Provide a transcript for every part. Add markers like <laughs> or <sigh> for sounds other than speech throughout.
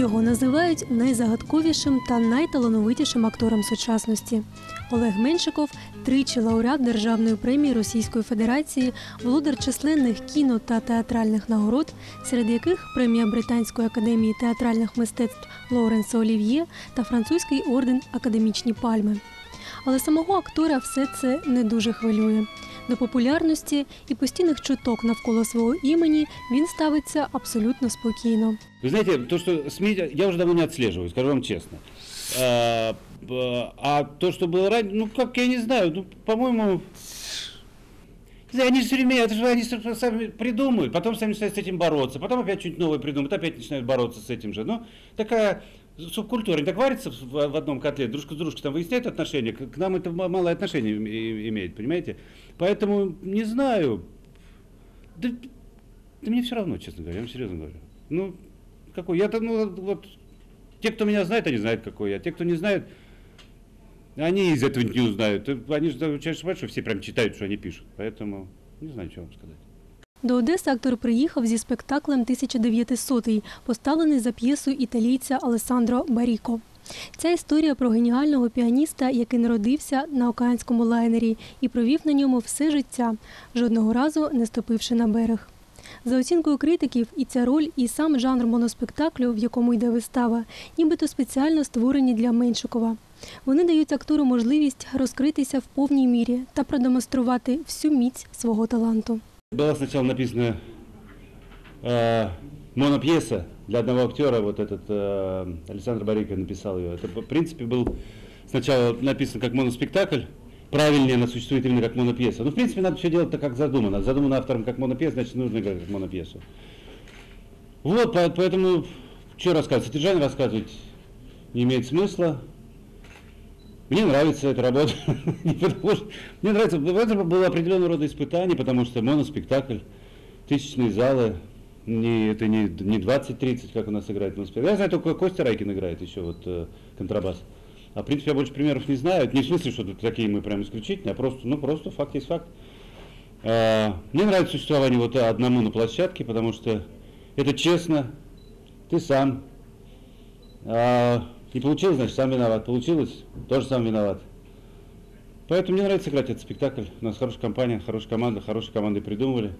Його називають найзагадковішим та найталановитішим актором сучасності. Олег Меншиков тричі лауреат Державної премії Російської Федерації, володар численних кіно та театральних нагород, серед яких премія Британської академії театральних мистецтв Лоуренса Олів'є та французький орден Академічні пальми. Але самого актора все це не дуже хвилює. До популярності і постійних чуток навколо свого імені він ставиться абсолютно спокійно. Вы знаете, то, что СМИ я уже давно не отслеживаю, скажу вам честно. А, б- а то, что было ранее, ну как, я не знаю, ну, по-моему, не знаю, они же все время, это же они что-то сами придумают, потом сами начинают с этим бороться, потом опять что-нибудь новое придумают, опять начинают бороться с этим же. Ну, такая субкультура, они так варятся в, одном котле, дружка с дружкой там выясняют отношения, к, нам это ма- малое отношение имеет, понимаете? Поэтому, не знаю, да, да мне все равно, честно говоря, я вам серьезно говорю. Ну, какой? Я-то, ну, вот, те, кто меня знает, они знают, какой я. Те, кто не знает, они из этого не узнают. Они же, чаще всего, все прям читают, что они пишут. Поэтому, не знаю, что вам сказать. До Одеси актор приїхав зі спектаклем «1900», поставлений за п'єсу італійця Алесандро Баріко. Ця історія про геніального піаніста, який народився на океанському лайнері і провів на ньому все життя, жодного разу не ступивши на берег. За оцінкою критиків, і ця роль, і сам жанр моноспектаклю, в якому йде вистава, нібито спеціально створені для Меншикова. Вони дають актору можливість розкритися в повній мірі та продемонструвати всю міць свого таланту. Была сначала написана э, монопьеса для одного актера, вот этот э, Александр Барика написал ее. Это, в принципе, был сначала написан как моноспектакль, правильнее она существует именно как монопьеса. Ну, в принципе, надо все делать так, как задумано. Задумано автором как монопьеса, значит, нужно играть как монопьесу. Вот, по- поэтому, что рассказывать, содержание рассказывать не имеет смысла. Мне нравится эта работа, <laughs> мне нравится, это было определенного рода испытание, потому что моноспектакль, тысячные залы, не, это не, не 20-30, как у нас играет моноспектакль. Я знаю, только Костя Райкин играет еще, вот э, контрабас. А в принципе я больше примеров не знаю, Это не в смысле, что такие мы прям исключительные, а просто, ну просто факт есть факт. А, Мне нравится существование вот одному на площадке, потому что это честно, ты сам, а, не получилось, значит, сам виноват. Получилось, тоже сам виноват. Поэтому мне нравится играть этот спектакль. У нас хорошая компания, хорошая команда, хорошей командой придумывали.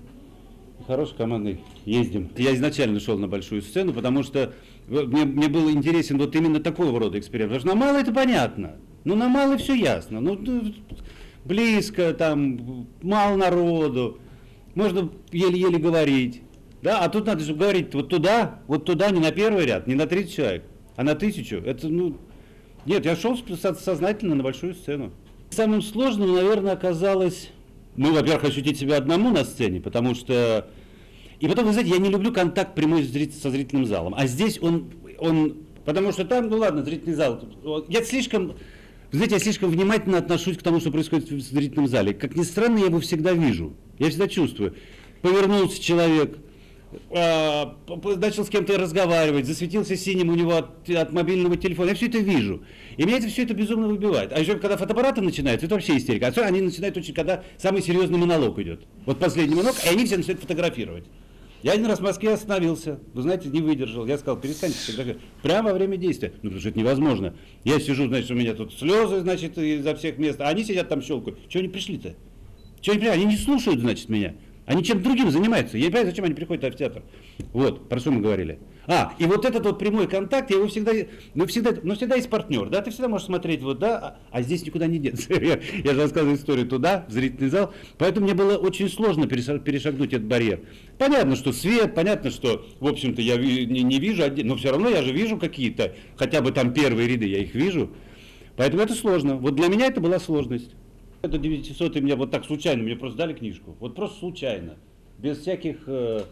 И хорошей командой ездим. Я изначально шел на большую сцену, потому что в- мне, мне был интересен вот именно такого рода эксперимент. Потому что на малый это понятно. Ну, на малый все ясно. Ну, близко, там, мало народу. Можно еле-еле говорить. Да, а тут надо же говорить вот туда, вот туда, не на первый ряд, не на 30 человек, а на тысячу. Это, ну, нет, я шел со- сознательно на большую сцену. Самым сложным, наверное, оказалось, ну, во-первых, ощутить себя одному на сцене, потому что... И потом, вы знаете, я не люблю контакт прямой со зрительным залом. А здесь он, он... Потому что там, ну ладно, зрительный зал. Я слишком... Знаете, я слишком внимательно отношусь к тому, что происходит в зрительном зале. Как ни странно, я его всегда вижу. Я всегда чувствую. Повернулся человек, начал с кем-то разговаривать, засветился синим у него от, от мобильного телефона. Я все это вижу. И меня это все это безумно выбивает. А еще когда фотоаппараты начинаются, это вообще истерика. Особенно они начинают очень, когда самый серьезный монолог идет. Вот последний монолог, и они все начинают фотографировать. Я один раз в Москве остановился, вы знаете, не выдержал. Я сказал, перестаньте фотографировать. Прямо во время действия. Ну, потому что это невозможно. Я сижу, значит, у меня тут слезы, значит, изо всех мест, а они сидят там щелкают. Чего они пришли-то? Чего они, пришли? они не слушают, значит, меня. Они чем-то другим занимаются. Я не понимаю, зачем они приходят в театр. Вот, про что мы говорили. А, и вот этот вот прямой контакт, я его всегда, ну всегда, ну всегда есть партнер, да, ты всегда можешь смотреть вот, да, а, а здесь никуда не деться. <laughs> Я, я же рассказываю историю туда, в зрительный зал, поэтому мне было очень сложно переша- перешагнуть этот барьер. Понятно, что свет, понятно, что, в общем-то, я не, не вижу, но все равно я же вижу какие-то, хотя бы там первые ряды, я их вижу. Поэтому это сложно. Вот для меня это была сложность. Это 900 меня вот так случайно, мне просто дали книжку. Вот просто случайно. Без всяких... э,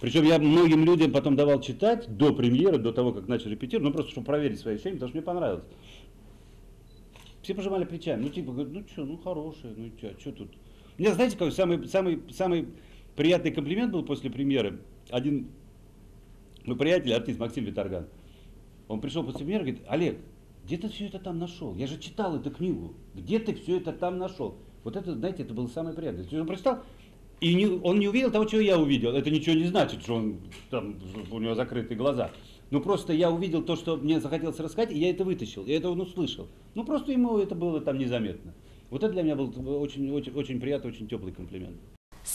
причем я многим людям потом давал читать до премьеры, до того, как начали репетировать, ну просто чтобы проверить свои ощущения, потому что мне понравилось. Все пожимали плечами, ну типа, ну что, ну хорошие, ну что, что тут. У меня, знаете, какой самый, самый, самый приятный комплимент был после премьеры. Один мой приятель, артист Максим Виторган, он пришел после премьеры и говорит, Олег, где ты все это там нашел? Я же читал эту книгу. Где ты все это там нашел? Вот это, знаете, это было самое приятное. То есть Он прочитал, и не- он не увидел того, чего я увидел. Это ничего не значит, что он, там, у него закрытые глаза. Но просто я увидел то, что мне захотелось рассказать, и я это вытащил, я это он услышал. Ну просто ему это было там незаметно. Вот это для меня был очень, очень, очень приятный, очень теплый комплимент.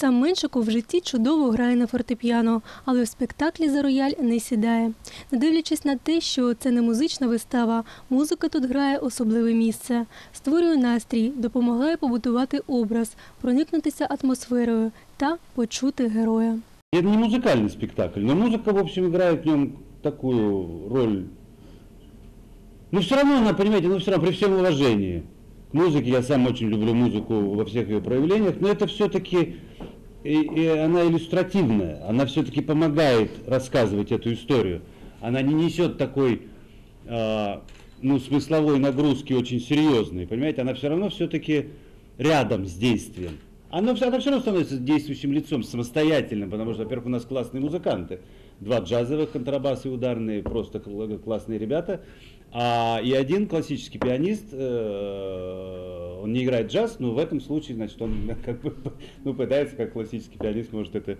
Сам Меншиков в житті чудово грає на фортепіано, але в спектаклі за рояль не сідає. Не дивлячись на те, що це не музична вистава, музика тут грає особливе місце, створює настрій, допомагає побудувати образ, проникнутися атмосферою та почути героя. Это не музыкальный спектакль, но музыка, в общем, играет в нем такую роль. Но все равно она, понимаете, ну все равно при всем уважении к музыке, я сам очень люблю музыку во всех ее проявлениях, но это все-таки и, и она иллюстративная, она все-таки помогает рассказывать эту историю. Она не несет такой, э, ну, смысловой нагрузки очень серьезной, понимаете, она все равно все-таки рядом с действием. Она, она все равно становится действующим лицом, самостоятельным, потому что, во-первых, у нас классные музыканты. Два джазовых контрабасы ударные, просто кл- классные ребята. А, и один классический пианист, э, он не играет джаз, но в этом случае, значит, он <laughs> как бы ну, пытается, как классический пианист, может это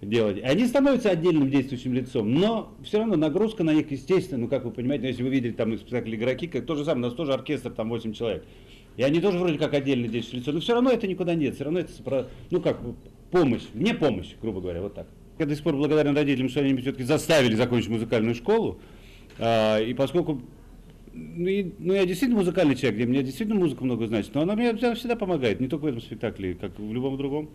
делать. Они становятся отдельным действующим лицом, но все равно нагрузка на них, естественно, ну как вы понимаете, ну, если вы видели там из спектакля игроки, как то же самое, у нас тоже оркестр, там 8 человек. И они тоже вроде как отдельное действующее лицо, но все равно это никуда нет, все равно это, ну как, помощь, не помощь, грубо говоря, вот так. Я до сих пор благодарен родителям, что они меня все-таки заставили закончить музыкальную школу, и поскольку ну, и- ну, я действительно музыкальный человек, для меня действительно музыка много значит, но она мне всегда помогает, не только в этом спектакле, как в любом другом.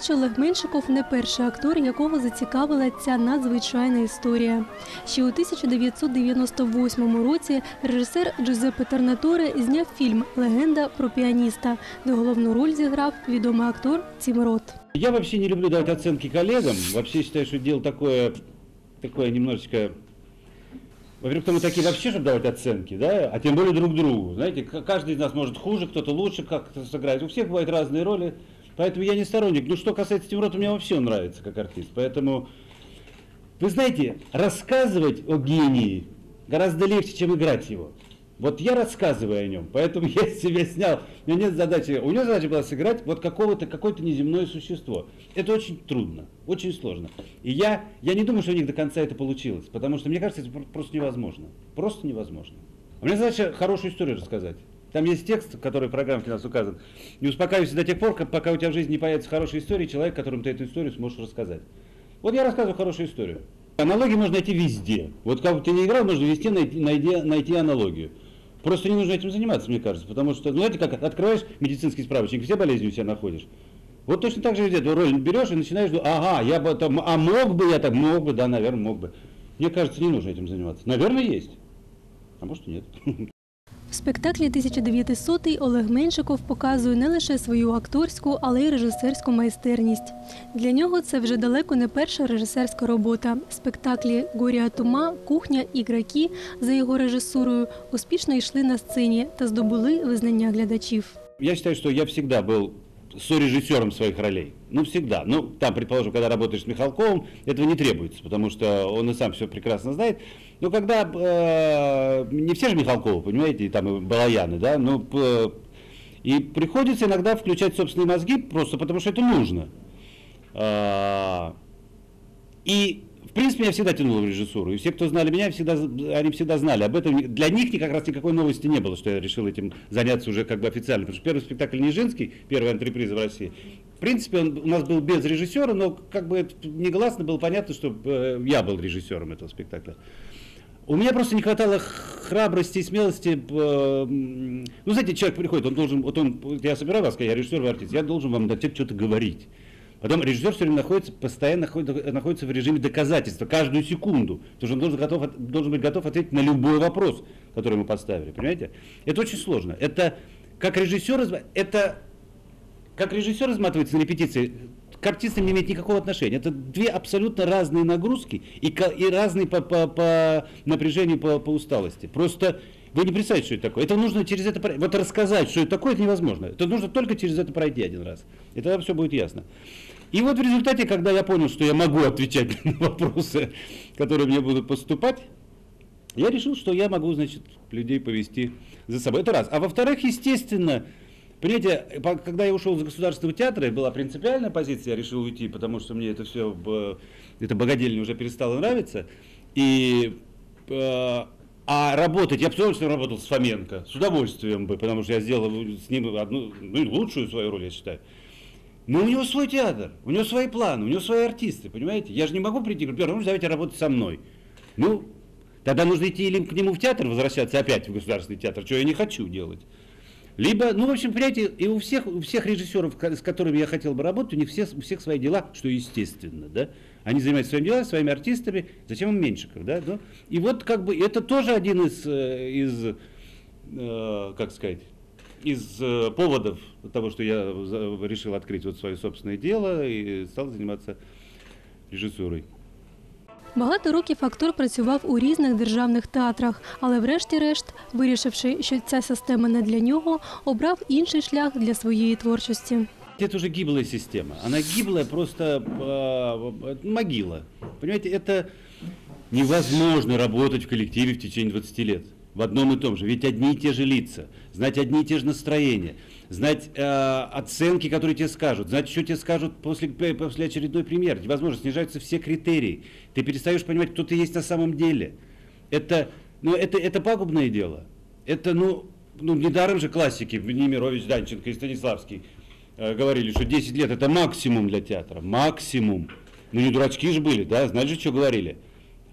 До речі, Олег Меншиков не перший актор, якого зацікавила ця надзвичайна історія. Ще у 1998 році режисер Джузеппе Тернаторе зняв фільм Легенда про піаніста, де головну роль зіграв відомий актор Тім Рот. Я вообще не люблю давать оценки коллегам. Вообще считаю, что дело такое, такое немножечко... Во-первых, кто мы такие вообще, чтобы давать оценки, да? А тем более друг другу. Знаете, к- каждый из нас может хуже, кто-то лучше как-то сыграет. У всех бывают разные роли. Поэтому я не сторонник. Ну, что касается Тимурота, мне вообще он нравится как артист. Поэтому, вы знаете, рассказывать о гении гораздо легче, чем играть его. Вот я рассказываю о нем, поэтому <laughs> я себя снял. У меня нет задачи. У него задача была сыграть вот какого-то, какое-то неземное существо. Это очень трудно, очень сложно. И я, я не думаю, что у них до конца это получилось, потому что мне кажется, это про- просто невозможно. Просто невозможно. У меня задача хорошую историю рассказать. Там есть текст, который в программе у нас указан. Не успокаивайся до тех пор, пока у тебя в жизни не появится хорошая история, человек, которому ты эту историю сможешь рассказать. Вот я рассказываю хорошую историю. Аналогии можно найти везде. Вот как бы ты не играл, можно везде найти, найди- найти аналогию. Просто не нужно этим заниматься, мне кажется, потому что, ну, знаете, как открываешь медицинский справочник, все болезни у себя находишь. Вот точно так же везде эту роль берешь и начинаешь думать, ага, я бы там, а мог бы я так, мог бы, да, наверное, мог бы. Мне кажется, не нужно этим заниматься. Наверное, есть. А может и нет. <laughs> В спектаклі «1900» Олег Меншиков показує не лише свою акторську, але й режисерську майстерність. Для нього це вже далеко не перша режисерська робота. Спектаклі «Горія Тума», «Кухня», «Ігроки» за його режисурою успішно йшли на сцені та здобули визнання глядачів. Я вважаю, що я завжди был сорежиссером своих ролей. Ну, всегда. Ну, там, предположим, когда работаешь с Михалковым, этого не требуется, потому что он и сам все прекрасно знает. Но когда, э, не все же Михалковы, понимаете, и там и Балаяны, да, ну, п- и приходится иногда включать собственные мозги, просто потому что это нужно. А, И, в принципе, меня всегда тянуло в режиссуру. И все, кто знали меня, всегда, они всегда знали об этом. Для них ни- как раз никакой новости не было, что я решил этим заняться уже как бы официально. Потому что первый спектакль Нижинский, первая антреприза в России, в принципе, он у нас был без режиссера, но как бы негласно было понятно, что э, я был режиссером этого спектакля. У меня просто не хватало храбрости и смелости. Ну, знаете, человек приходит, он должен, вот он, я собираю вас, я режиссер, вы артист, я должен вам начать что-то говорить. Потом режиссер все время находится, постоянно находится, находится в режиме доказательства, каждую секунду. Потому что он должен, готов, от- должен быть готов ответить на любой вопрос, который ему поставили. Понимаете? Это очень сложно. Это как режиссер, это как режиссер разматывается на репетиции, к артистам не имеет никакого отношения. Это две абсолютно разные нагрузки и, и разные по, по- по напряжению, по, по усталости. Просто вы не представляете, что это такое. Это нужно через это. Вот рассказать, что это такое, это невозможно. Это нужно только через это пройти один раз. И тогда все будет ясно. И вот в результате, когда я понял, что я могу отвечать <laughs> на вопросы, которые мне будут поступать, я решил, что я могу, значит, людей повести за собой. Это раз. А во-вторых, естественно, понимаете, по- когда я ушел из государственного театра, была принципиальная позиция, я решил уйти, потому что мне это все, это богадельня уже перестало нравиться. И, э, а работать, я бы с удовольствием работал с Фоменко, с удовольствием бы, потому что я сделал с ним одну, ну, лучшую свою роль, я считаю. Но у него свой театр, у него свои планы, у него свои артисты, понимаете? Я же не могу прийти и говорить, «Петр, ну давайте работать со мной. Ну, тогда нужно идти или к нему в театр, возвращаться опять в государственный театр, что я не хочу делать. Либо, ну, в общем, понимаете, и у всех, у всех режиссеров, с которыми я хотел бы работать, у них все, у всех свои дела, что естественно, да. Они занимаются своими делами, своими артистами, зачем им Меньшиков, да? Ну, и вот как бы это тоже один из, э, из э, как сказать, из э, поводов того, что я за- решил открыть вот свое собственное дело и стал заниматься режиссурой. Багато років актор працював у різних державних театрах, але врешті-решт, вирішивши, що ця система не для нього, обрав інший шлях для своєї творчості. Это уже гиблая система. Она гиблая, просто э, могила. Понимаете, это невозможно работать в коллективе в течение 20 лет. В одном и том же. Ведь одни и те же лица, знать одни и те же настроения, знать э, оценки, которые тебе скажут, знать, что тебе скажут после, после очередной премьеры. Невозможно, снижаются все критерии. Ты перестаешь понимать, кто ты есть на самом деле. Это, ну, это, это пагубное дело. Это, ну, ну, недаром же классики, Немирович, Данченко и Станиславский э, говорили, что 10 лет это максимум для театра. Максимум. Ну, не дурачки же были, да, знали же, что говорили.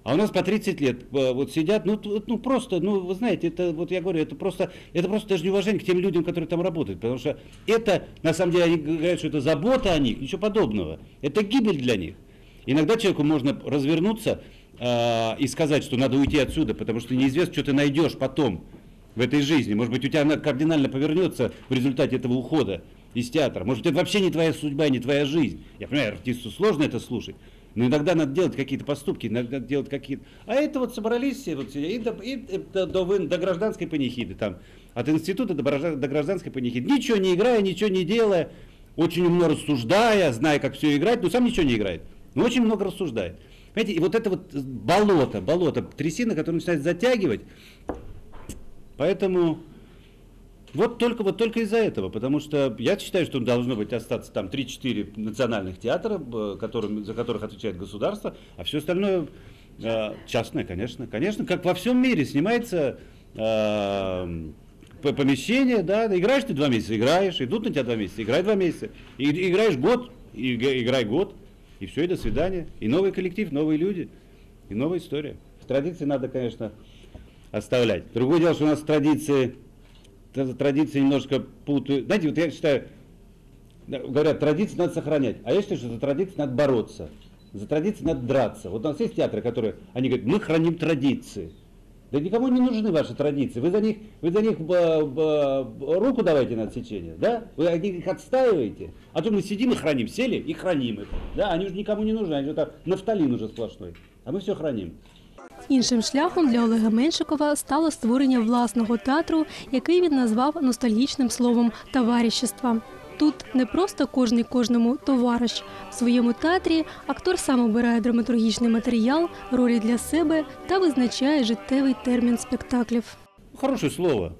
А у нас по 30 лет э, вот сидят, ну, ну просто, ну вы знаете, это вот я говорю, это просто, это просто даже неуважение к тем людям, которые там работают, потому что это, на самом деле, они говорят, что это забота о них, ничего подобного, это гибель для них. Иногда человеку можно развернуться э, и сказать, что надо уйти отсюда, потому что неизвестно, что ты найдешь потом в этой жизни. Может быть, у тебя она кардинально повернется в результате этого ухода из театра. Может быть, это вообще не твоя судьба, не твоя жизнь. Я понимаю, артисту сложно это слушать, но иногда надо делать какие-то поступки, надо делать какие-то... А это вот собрались все, вот, и, до, и до, до, вын- до гражданской панихиды, там, от института до, до гражданской панихиды. Ничего не играя, ничего не делая, очень умно рассуждая, зная, как все играть, но сам ничего не играет. Но очень много рассуждает. Понимаете, и вот это вот болото, болото, трясина, которая начинает затягивать, Поэтому вот только, вот только из-за этого, потому что я считаю, что должно быть остаться там 3-4 национальных театра, которым, за которых отвечает государство, а все остальное э, частное, конечно. Конечно, как во всем мире снимается э, помещение, да, играешь ты два месяца, играешь, идут на тебя два месяца, играй два месяца, и, играешь год, и иг- играй год, и все, и до свидания. И новый коллектив, новые люди, и новая история. Традиции надо, конечно, оставлять. Другое дело, что у нас традиции, традиции немножко путают. Знаете, вот я считаю, говорят, традиции надо сохранять. А я считаю, что за традиции надо бороться. За традиции надо драться. Вот у нас есть театры, которые, они говорят, мы храним традиции. Да никому не нужны ваши традиции. Вы за них, вы за них б- б- б- руку давайте на отсечение, да? Вы их отстаиваете. А то мы сидим и храним, сели и храним их. Да, они уже никому не нужны, они же там нафталин уже сплошной. А мы все храним. Іншим шляхом для Олега Меншикова стало створення власного театру, який він назвав ностальгічним словом товаріщества. Тут не просто кожний кожному товариш. В своєму театрі актор сам обирає драматургічний матеріал, ролі для себе та визначає життєвий термін спектаклів. Хорошее слово.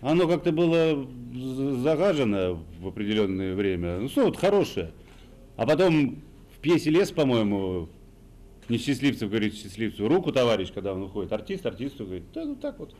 Оно как-то было загажено в определенное время. Ну, слово хорошее. А потом в пьесе «Лес», по-моему, несчастливцев говорит счастливцу, руку товарищ, когда он уходит, артист артисту говорит, да, ну так вот.